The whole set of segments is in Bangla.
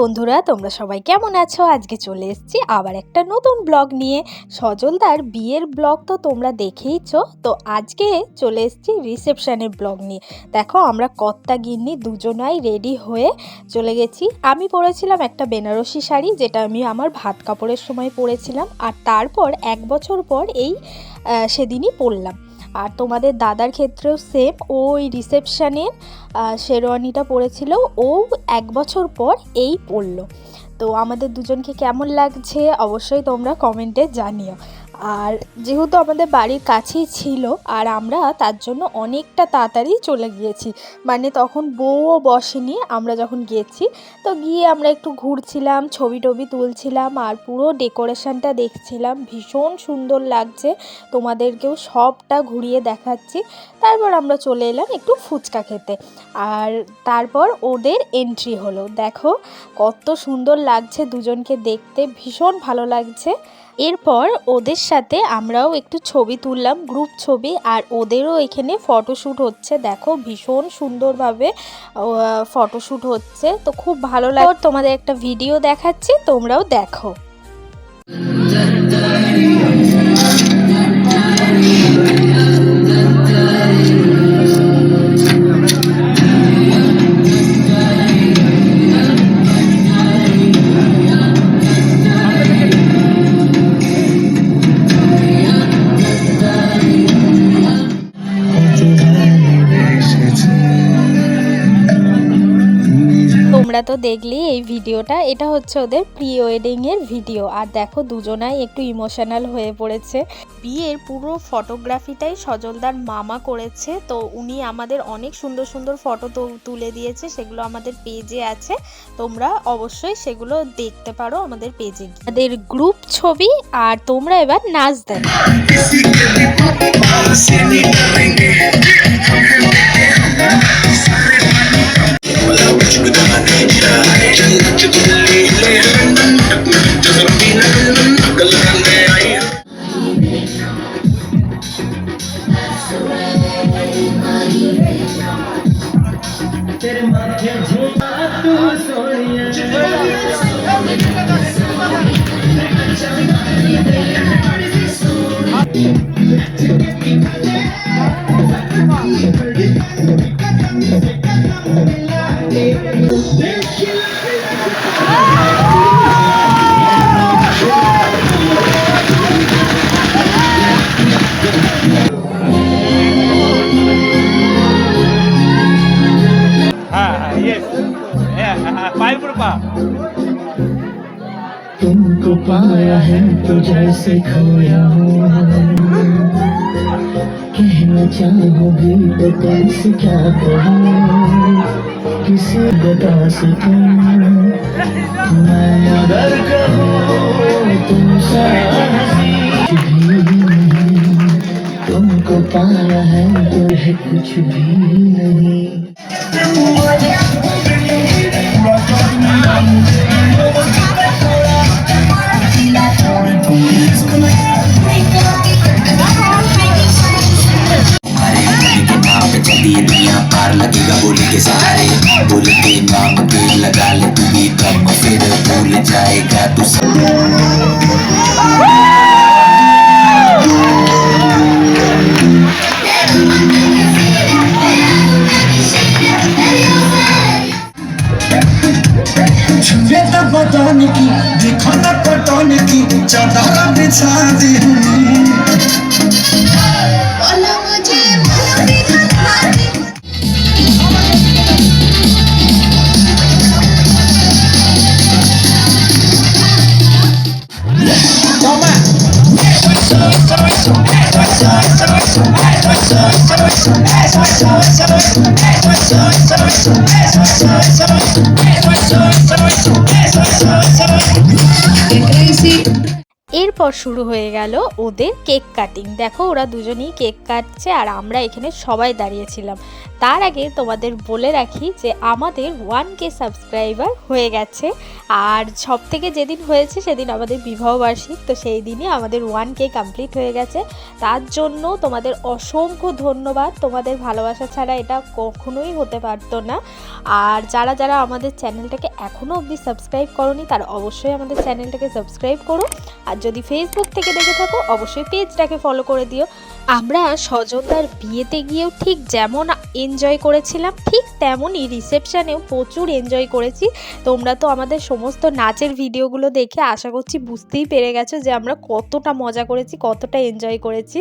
বন্ধুরা, তোমরা সবাই কেমন আছো? আজকে চলে এসেছি আবার একটা নতুন ব্লগ নিয়ে। সজলদার বিয়ের ব্লগ তো তোমরা দেখেইছো। তো আজকে চলে এসেছি রিসেপশনের ব্লগ নিয়ে। দেখো, আমরা কর্তা গিন্নি দুজনাই রেডি হয়ে চলে গেছি। আমি পরেছিলাম একটা বেনারসি শাড়ি, যেটা আমি আমার ভাত কাপড়ের সময় পরেছিলাম। আর তারপর এক বছর পর এই সেদিনই পরলাম। আর তোমাদের দাদার ক্ষেত্রেও সেম ওই রিসেপশানে শেরওয়ানিটা পরেছিল ও এক বছর পর এই পড়ল। তো আমাদের দুজনকে কেমন লাগছে অবশ্যই তোমরা কমেন্টে জানিও। আর যেহেতু আমাদের বাড়ির কাছেই ছিল, আর আমরা তার জন্য অনেকটা তাড়াতাড়ি চলে গিয়েছি। মানে তখন বউও বসেনি, আমরা যখন গিয়েছি তো গিয়ে আমরা একটু ঘুরছিলাম ছবি টবি তুলছিলাম, আর পুরো ডেকোরেশনটা দেখছিলাম। ভীষণ সুন্দর লাগছে, তোমাদেরকেও সবটা ঘুরিয়ে দেখাচ্ছি। তারপর আমরা চলে এলাম একটু ফুচকা খেতে। আর তারপর ওদের এন্ট্রি হলো। দেখো, কত সুন্দর লাগছে দুজনকে দেখতে, ভীষণ ভালো লাগছে। এরপর ওদের সাথে আমরাও একটু ছবি তুললাম গ্রুপ ছবি, আর ওদেরও এখানে ফটোশ্যুট হচ্ছে। দেখো, ভীষণ সুন্দরভাবে ফটোশ্যুট হচ্ছে। তো খুব ভালো লাগে তোমাদের একটা ভিডিও দেখাচ্ছি, তোমরাও দেখো। তোমরা তো দেখলি এই ভিডিওটা। এটা হচ্ছে ওদের প্রি ওয়েডিং এর ভিডিও। আর দেখো, দুজনাই একটু ইমোশনাল হয়ে পড়েছে। বিয়ের পুরো ফটোগ্রাফিটাই সজলদার মামা করেছে। তো উনি আমাদের অনেক সুন্দর সুন্দর ফটো তুলে দিয়েছে, সেগুলো আমাদের পেজে আছে। তোমরা অবশ্যই সেগুলো দেখতে পারো আমাদের পেজে আমাদের গ্রুপ ছবি, আর তোমরা এবার নাচ দেখো। तुमको पाया है तो जैसे खोया हूँ कहना चाहोगी तो कैसे क्या कहूँ किसी बता सकूँ मैं अगर कहूँ तुम तुमको पाया है तो है कुछ भी नहीं। सहारे बोल के नाम के लगा ले तू भी कम फिर भूल जाएगा तू सब। छुए तो बदन की, देखो ना पटन की, चादर बिछा दी এরপর শুরু হয়ে গেল ওদের কেক কাটিং। দেখো, ওরা দুজনেই কেক কাটছে আর আমরা এখানে সবাই দাঁড়িয়েছিলাম তার আগে তোমাদের বলে রাখি যে আমাদের ওয়ান কে সাবস্ক্রাইবার হয়ে গেছে। আর সব থেকে যেদিন হয়েছে সেদিন আমাদের বিবাহবার্ষিক তো সেই দিনই আমাদের ওয়ান কে কমপ্লিট হয়ে গেছে। তার জন্য তোমাদের অসংখ্য ধন্যবাদ। তোমাদের ভালোবাসা ছাড়া এটা কখনোই হতে পারতো না। আর যারা যারা আমাদের চ্যানেলটাকে এখনও অবধি সাবস্ক্রাইব করনি, তারা অবশ্যই আমাদের চ্যানেলটাকে সাবস্ক্রাইব করো। আর যদি ফেসবুক থেকে দেখে থাকো, অবশ্যই পেজটাকে ফলো করে দিও। আমরা স্বজনদার বিয়েতে গিয়েও ঠিক যেমন এনজয় করেছিলাম, ঠিক তেমনই রিসেপশানেও প্রচুর এনজয় করেছি। তোমরা তো আমাদের সমস্ত নাচের ভিডিওগুলো দেখে আশা করছি বুঝতেই পেরে গেছো যে আমরা কতটা মজা করেছি, কতটা এনজয় করেছি।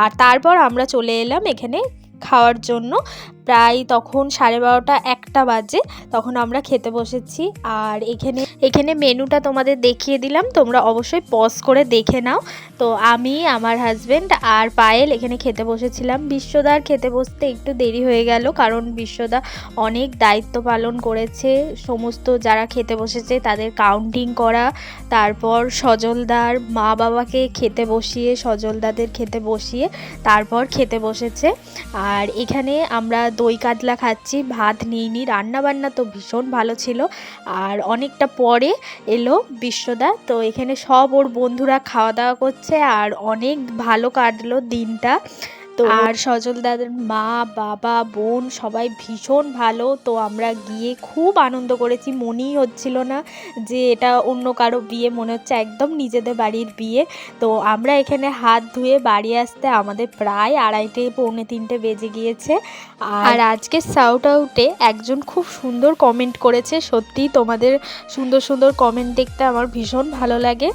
আর তারপর আমরা চলে এলাম এখানে খাওয়ার জন্য। প্রায় তখন সাড়ে বারোটা একটা বাজে, তখন আমরা খেতে বসেছি। আর এখানে এখানে মেনুটা তোমাদের দেখিয়ে দিলাম, তোমরা অবশ্যই পজ করে দেখে নাও। তো আমি, আমার হাজব্যান্ড আর পায়েল এখানে খেতে বসেছিলাম। বিশ্বদার খেতে বসতে একটু দেরি হয়ে গেল, কারণ বিশ্বদা অনেক দায়িত্ব পালন করেছে। সমস্ত যারা খেতে বসেছে, তাদের কাউন্টিং করা, তারপর সজলদার মা বাবাকে খেতে বসিয়ে, সজলদাদের খেতে বসিয়ে, তারপর খেতে বসেছে। আর এখানে আমরা দই কাতলা খাচ্ছি, ভাত নিইনি রান্না বান্না তো ভীষণ ভালো ছিল। আর অনেকটা পরে এলো বিশ্বদা, তো এখানে সব ওর বন্ধুরা খাওয়া দাওয়া করছে আর অনেক ভালো কাটলো দিনটা। তো আর সজল দাদার মা বাবা বোন সবাই ভীষণ ভালো। তো আমরা গিয়ে খুব আনন্দ করেছি। মনেই হচ্ছিল না যে এটা অন্য কারও বিয়ে মনে হচ্ছে একদম নিজেদের বাড়ির বিয়ে। তো আমরা এখানে হাত ধুয়ে বাড়ি আসতে আমাদের প্রায় আড়াইটে পৌনে তিনটে বেজে গিয়েছে। আর আজকে সাউট আউটে একজন খুব সুন্দর কমেন্ট করেছে। সত্যি তোমাদের সুন্দর সুন্দর কমেন্ট দেখতে আমার ভীষণ ভালো লাগে।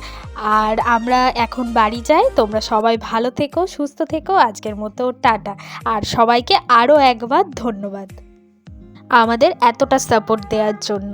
আর আমরা এখন বাড়ি যাই। তোমরা সবাই ভালো থেকো সুস্থ থেকো। আজকের মতো টাটা। আর সবাইকে আরও একবার ধন্যবাদ। আমাদের এতটা সাপোর্ট দেওয়ার জন্য।